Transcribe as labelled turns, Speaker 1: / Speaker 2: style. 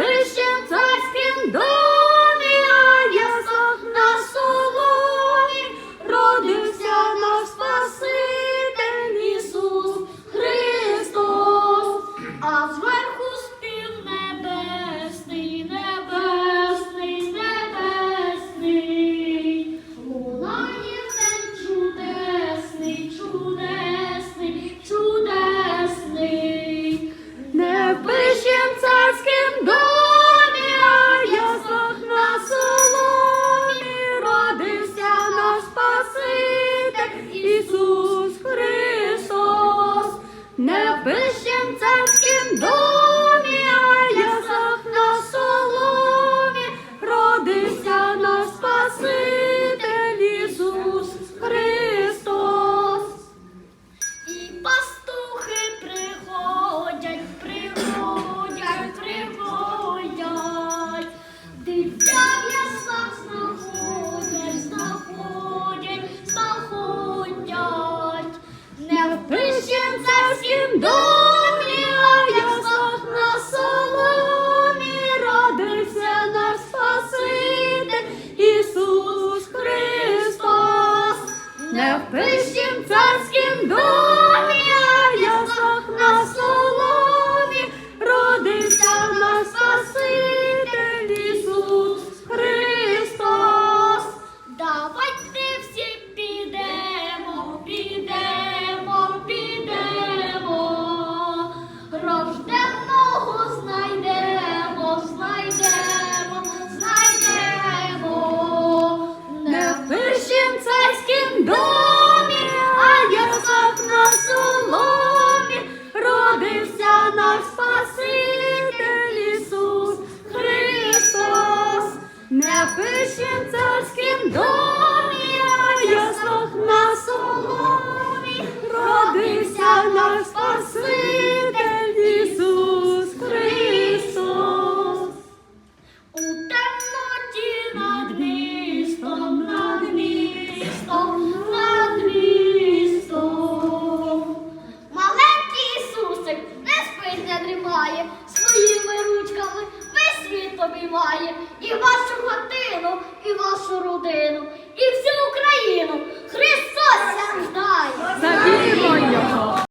Speaker 1: Вищим царським домом. всем царским домі, а ясах на соломі,
Speaker 2: родися на Спаситель Ісус
Speaker 1: Христос. І пастухи приходять, приходять, приходять, дитя в яслах знаходять, знаходять, знаходять, не впищем царським домі. Має і вашу хатину, і вашу родину, і всю Україну Христос страждає. Завімо його!